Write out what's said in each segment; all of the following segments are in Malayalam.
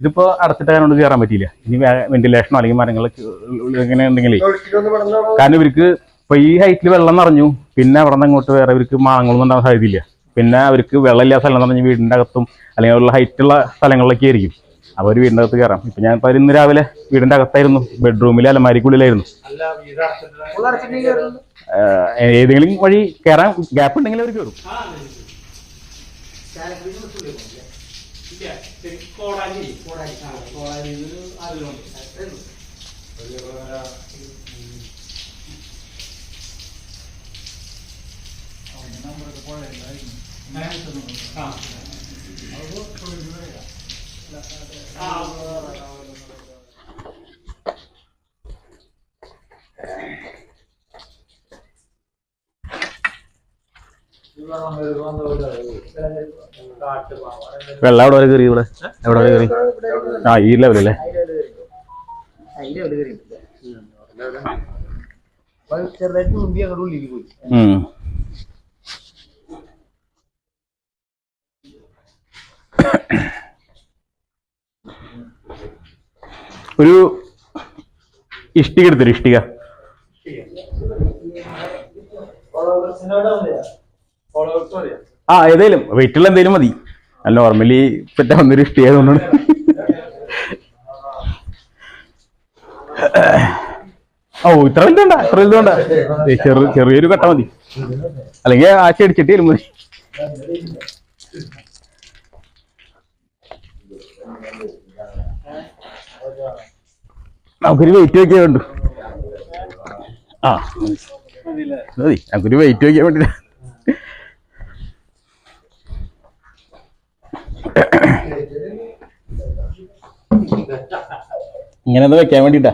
ഇതിപ്പോ അടച്ചിട്ട് അതിനോട് കയറാൻ പറ്റിയില്ല. ഇനി വെന്റിലേഷനോ അല്ലെങ്കിൽ മരങ്ങൾ ഇങ്ങനെ ഉണ്ടെങ്കിലേ കാരണം ഇവർക്ക് ഇപ്പൊ ഈ ഹൈറ്റിൽ വെള്ളം നിറഞ്ഞു. പിന്നെ അവിടെ നിന്ന് അങ്ങോട്ട് വേറെ ഇവർക്ക് മാങ്ങളൊന്നും ഉണ്ടാകാൻ സാധ്യതയില്ല. പിന്നെ അവർക്ക് വെള്ളമില്ലാത്ത സ്ഥലം നിറഞ്ഞ വീടിന്റെ അകത്തും അല്ലെങ്കിൽ ഉള്ള ഹൈറ്റുള്ള സ്ഥലങ്ങളിലൊക്കെ ആയിരിക്കും. അപ്പോൾ ഒരു വീടിന്റെ അകത്ത് കയറാം ഇപ്പൊ ഞാൻ ഇപ്പൊ ഇന്ന് രാവിലെ വീടിന്റെ അകത്തായിരുന്നു. ബെഡ്റൂമിൽ അലമാരിക്കുള്ളിലായിരുന്നു. ഏതെങ്കിലും വഴി കയറാൻ ഗ്യാപ്പ് ഉണ്ടെങ്കിൽ അവർ കയറും കോടാഞ്ചേരി കോടാഞ്ചേരി കോടാഞ്ചേരി ആഗ്രഹമുണ്ട് നമ്പറൊക്കെ പോയായിരുന്നു ആ ഇവ നമ്മൾ വന്നവരാണ് വെള്ളം എവിടെ വരെ കയറി ഇവിടെ? എവിടെ വരെ കയറി? ആ ഈ ലെവലല്ലേ ചെറുതായിട്ട് മുമ്പി അങ്ങോട്ട് ഉള്ളിലേക്ക് പോയി. ഒരു ഇഷ്ടിക എടുത്തൊരു ഇഷ്ടിക? ആ ഏതായാലും വെയിറ്റുള്ള എന്തേലും മതി. നോർമലി പറ്റാ വന്നൊരു ആയതുകൊണ്ടാണ് ഓ ഇത്ര വലുതുണ്ട? ഇത്ര വലുതുണ്ട? ചെറു ചെറിയൊരു കട്ട മതി. അല്ലെങ്കിൽ ആശ അടിച്ചിട്ട് മതി. നമുക്കൊരു വെയിറ്റ് വെക്കാൻ വേണ്ടു. ആ. മതി. നമുക്കൊരു വെയിറ്റ് വെക്കാൻ വേണ്ടി. ഇങ്ങനെ ഒന്ന് വെക്കാൻ വേണ്ടിട്ടാ.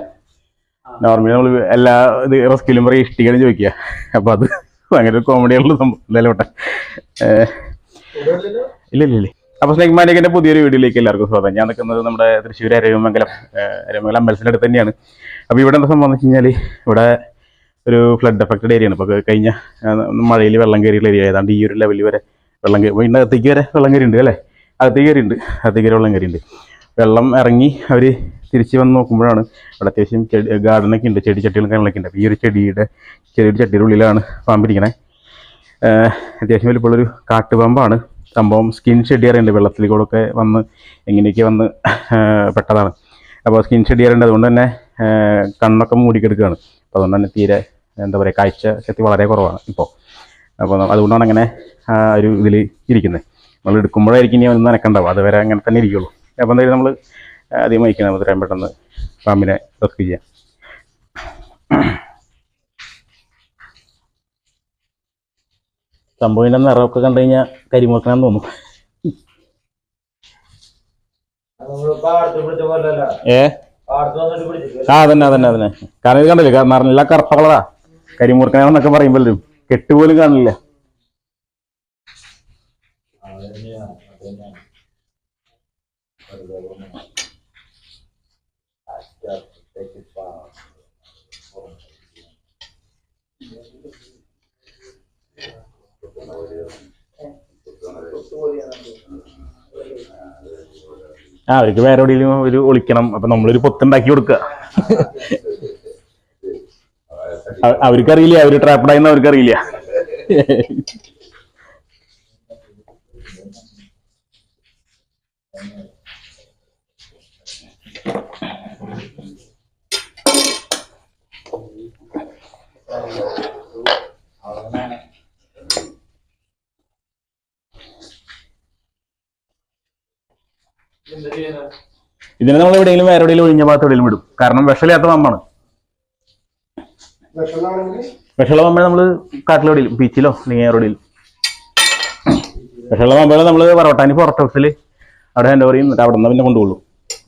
നോർമലി നമ്മൾ എല്ലാ ഇത് റെസ്കിലും പറയും ഇഷ്ടികയാണ് ചോദിക്കുക. അപ്പൊ അത് ഭയങ്കര കോമഡിയുള്ള സംഭവം. എന്തായാലും ഇല്ല ഇല്ല ഇല്ല. അപ്പൊ സ്നേക് മാനിക്കിന്റെ പുതിയൊരു വീഡിയോയിലേക്ക് എല്ലാവർക്കും സ്വാഗതം. ഞാൻ നിൽക്കുന്നത് നമ്മുടെ തൃശ്ശൂർ അരവിമംഗലം അരവിമംഗലം അമ്പലത്തിന്റെ അടുത്ത് തന്നെയാണ്. അപ്പൊ ഇവിടെ എന്താ സംഭവം എന്ന് വെച്ച് ഇവിടെ ഒരു ഫ്ലഡ് എഫക്റ്റഡ് ഏരിയ ആണ്. അപ്പൊ കഴിഞ്ഞ മഴയിൽ വെള്ളം കയറിയുള്ള ഏരിയ ഏതാണ്ട് ഈ ഒരു ലെവലിൽ വരെ വെള്ളം കയറി വീടിന്റെ അകത്തേക്ക് വരെ വെള്ളം കയറിയിട്ടുണ്ട് അല്ലേ? അകത്തേക്ക് കയറിയിട്ടുണ്ട് അകത്തേക്ക് കയറി വെള്ളം വെള്ളം ഇറങ്ങി അവർ തിരിച്ച് വന്ന് നോക്കുമ്പോഴാണ് അവിടെ അത്യാവശ്യം ചെടി ഗാർഡനൊക്കെ ഉണ്ട് ചെടി ചട്ടികളും കാര്യങ്ങളൊക്കെ ഉണ്ട്. അപ്പോൾ ഈ ഒരു ചെടിയുടെ ചെറിയൊരു ചട്ടിയുടെ ഉള്ളിലാണ് പാമ്പിരിക്കണേ അത്യാവശ്യം വലിയപ്പോഴൊരു കാട്ടുപാമ്പാണ്. സംഭവം സ്കിൻ ഷെഡ് ചെയ്യാറുണ്ട്. വെള്ളത്തിൽ കൂടെ ഒക്കെ വന്ന് എങ്ങനെയൊക്കെ വന്ന് പെട്ടതാണ്. അപ്പോൾ സ്കിൻ ഷെഡ് ചെയ്യാറുണ്ട്. അതുകൊണ്ട് തന്നെ കണ്ണൊക്കെ മൂടിക്കെടുക്കുകയാണ്. അപ്പോൾ അതുകൊണ്ട് തന്നെ തീരെ എന്താ പറയുക കാഴ്ച ശക്തി വളരെ കുറവാണ് ഇപ്പോൾ അപ്പോൾ അതുകൊണ്ടാണ് അങ്ങനെ ഒരു ഇതിൽ ഇരിക്കുന്നത്. നമ്മൾ എടുക്കുമ്പോഴായിരിക്കും ഇനി ഒന്ന് നനക്കണ്ടാവും അതുവരെ അങ്ങനെ തന്നെ ഇരിക്കുള്ളൂ. അപ്പം എന്തായാലും നമ്മൾ ആദ്യം വഹിക്കണം നമുക്ക് എത്രയും പെട്ടെന്ന് പാമ്പിനെ റെസ്ക്യൂ ചെയ്യാം. സംഭവിന്റെ നിറമൊക്കെ കണ്ടു കഴിഞ്ഞാൽ കരിമോക്കണം തോന്നും. ഏ? ആ അതന്നെ അതന്നെ അതന്നെ. കാരണം ഇത് കണ്ടില്ലേ? കാരണം നല്ല കറുപ്പ കളറാ കരിമുറുക്കനാണെന്നൊക്കെ പറയുമ്പോഴും കെട്ടുപോലും കാണില്ല. ആ അവർക്ക് വേറെ എവിടെയെങ്കിലും ഒരു ഒളിക്കണം. അപ്പൊ നമ്മളൊരു പൊത്തുണ്ടാക്കി കൊടുക്കുക. അവ- അവർക്കറിയില്ല? അവർ ട്രാപ്പഡായെന്ന് അവർക്കറിയില്ല? ഇതിനെ നമ്മൾ എവിടെയെങ്കിലും വേറെ എവിടെയെങ്കിലും ഒഴിഞ്ഞ ഭാഗത്ത് എവിടെയെങ്കിലും വിടും. കാരണം വിഷമില്ലാത്ത പാമ്പാണ് വിഷമുള്ള പാമ്പിനെ നമ്മൾ കാട്ടിലെവിടെയും ബീച്ചിലോ അല്ലെങ്കിൽ എവിടെയും. വിഷമുള്ള പാമ്പുകളെ നമ്മൾ പറവട്ടാനി ഫോറസ്റ്റ് ഹൗസിൽ അവിടെ ഹാൻഡ് ഓവർ ചെയ്യും അവിടെ നിന്ന് പിന്നെ കൊണ്ടുപോകുള്ളൂ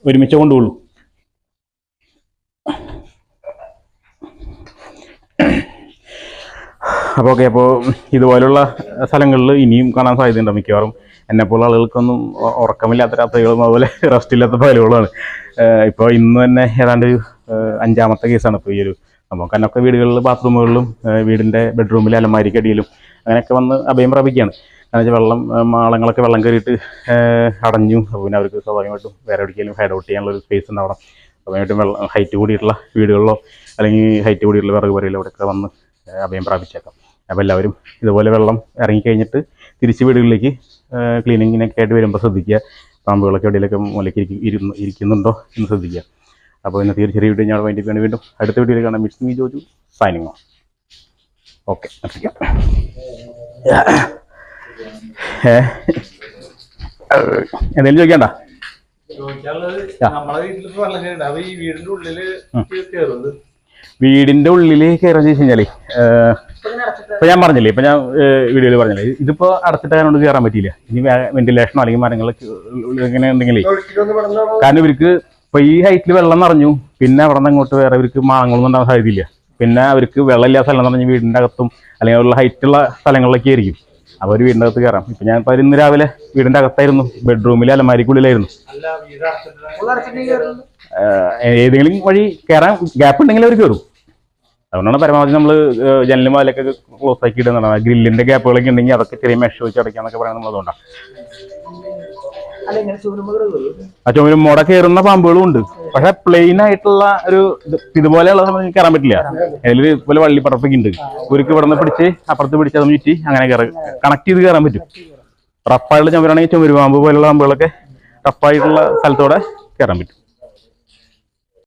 ഒരുമിച്ച് കൊണ്ടുപോകുള്ളൂ അപ്പോൾ ഓക്കെ അപ്പോൾ ഇതുപോലുള്ള സ്ഥലങ്ങളിൽ ഇനിയും കാണാൻ സാധ്യതയുണ്ട് മിക്കവാറും. എന്നെപ്പോലുള്ള ആളുകൾക്കൊന്നും ഉറക്കമില്ലാത്ത രാത്രികളും അതുപോലെ റെസ്റ്റ് ഇല്ലാത്ത പകലുകളാണ് ഇപ്പോൾ ഇന്ന് തന്നെ ഏതാണ്ട് ഒരു അഞ്ചാമത്തെ കേസാണ് ഇപ്പോൾ ഈ ഒരു അപ്പോൾ കാരണം വീടുകളിൽ ബാത്റൂമുകളിലും വീടിന്റെ ബെഡ്റൂമിലെ അലമാരിക്കടിയിലും അങ്ങനെയൊക്കെ വന്ന് അഭയം പ്രാപിക്കുകയാണ്. കാരണം വെള്ളം മാളങ്ങളൊക്കെ വെള്ളം കയറിയിട്ട് അടഞ്ഞു. അപ്പോൾ പിന്നെ അവർക്ക് സ്വാഭാവികമായിട്ടും വേറെ എവിടേക്കെങ്കിലും ഹൈഡ് ഔട്ട് ചെയ്യാനുള്ള ഒരു സ്പേസ് ഉണ്ടാവണം സ്വാഭാവികമായിട്ടും വെള്ളം ഹൈറ്റ് കൂടിയിട്ടുള്ള വീടുകളിലോ അല്ലെങ്കിൽ ഹൈറ്റ് കൂടിയിട്ടുള്ള വിറക് പുരയിലോ ഇവിടെയൊക്കെ വന്ന് അഭയം പ്രാപിച്ചേക്കാം. അപ്പോൾ എല്ലാവരും ഇതുപോലെ വെള്ളം ഇറങ്ങിക്കഴിഞ്ഞിട്ട് തിരിച്ച് വീടുകളിലേക്ക് ക്ലീനിങ്ങിനൊക്കെ ആയിട്ട് വരുമ്പോൾ ശ്രദ്ധിക്കുക. പാമ്പുകളൊക്കെ എവിടെയെങ്കിലൊക്കെ മൂലയ്ക്ക് ഇരിക്കുന്നു ഇരിക്കുന്നുണ്ടോ എന്ന് ശ്രദ്ധിക്കുക. അപ്പോൾ ഇന്നത്തെ ഒരു ചെറിയ വീഡിയോ ഞാൻ വേണ്ടി വേണ്ടി വീണ്ടും അടുത്ത വീഡിയോയിൽ കാണാം. Miss me Joju signing okay എന്തെങ്കിലും ചോദിക്കണ്ട? വീടിന്റെ ഉള്ളിൽ കയറാൻ ചോദിച്ചു കഴിഞ്ഞാൽ ഇപ്പൊ ഞാൻ പറഞ്ഞില്ലേ ഇപ്പൊ ഞാൻ വീഡിയോയിൽ പറഞ്ഞില്ലേ ഇതിപ്പോ അടച്ചിട്ട് അതിനോട് കയറാൻ പറ്റിയില്ല. ഇനി വെന്റിലേഷനോ അല്ലെങ്കിൽ മരങ്ങളൊക്കെ ഇങ്ങനെ ഉണ്ടെങ്കിലേ കാരണം ഇവർക്ക് ഇപ്പൊ ഈ ഹൈറ്റിൽ വെള്ളം നിറഞ്ഞു പിന്നെ അവിടെ നിന്ന് അങ്ങോട്ട് വേറെ ഇവർക്ക് മാങ്ങളൊന്നും ഉണ്ടാകാൻ സാധ്യതയില്ല. പിന്നെ അവർക്ക് വെള്ളമില്ലാത്ത സ്ഥലം നിറഞ്ഞു വീടിന്റെ അകത്തും അല്ലെങ്കിൽ ഉള്ള ഹൈറ്റുള്ള സ്ഥലങ്ങളിലൊക്കെ ആയിരിക്കും. അപ്പോൾ ഒരു വീടിന്റെ അകത്ത് കയറാം. ഇപ്പൊ ഞാൻ ഇന്ന് രാവിലെ വീടിന്റെ അകത്തായിരുന്നു. ബെഡ്റൂമിലെ അലമാരിക്കുള്ളിലായിരുന്നു. ഏതെങ്കിലും വഴി കയറാൻ ഗ്യാപ്പ് ഉണ്ടെങ്കിൽ അവർ കയറും അതുകൊണ്ടാണ് പരമാവധി നമ്മൾ ജനലും വാലൊക്കെ ക്ലോസ് ആക്കി ഇടുന്നതാണ് ഗ്രില്ലിന്റെ ഗ്യാപ്പുകളൊക്കെ ഉണ്ടെങ്കിൽ അതൊക്കെ ചെറിയ മെഷ് വെച്ച് അടയ്ക്കാന്നൊക്കെ പറയുന്നത് നമ്മൾ അതുകൊണ്ടാണ് ആ ചുമരും മുട കയറുന്ന പാമ്പുകളും ഉണ്ട്. പക്ഷെ പ്ലെയിൻ ആയിട്ടുള്ള ഒരു ഇത് ഇതുപോലെയുള്ള സമയം കയറാൻ പറ്റില്ല. അതിൽ ഇതുപോലെ വള്ളിപ്പടപ്പൊക്കെ ഉണ്ട്. ഒരുക്ക് ഇവിടെ നിന്ന് പിടിച്ച് അപ്പുറത്ത് പിടിച്ച് അതും ചുറ്റി അങ്ങനെ കയറി കണക്ട് ചെയ്ത് കയറാൻ പറ്റും. റഫായിട്ടുള്ള ചുമരാണെങ്കിൽ ചുമര് പാമ്പ് പോലുള്ള പാമ്പുകളൊക്കെ റഫായിട്ടുള്ള സ്ഥലത്തോടെ കയറാൻ പറ്റും.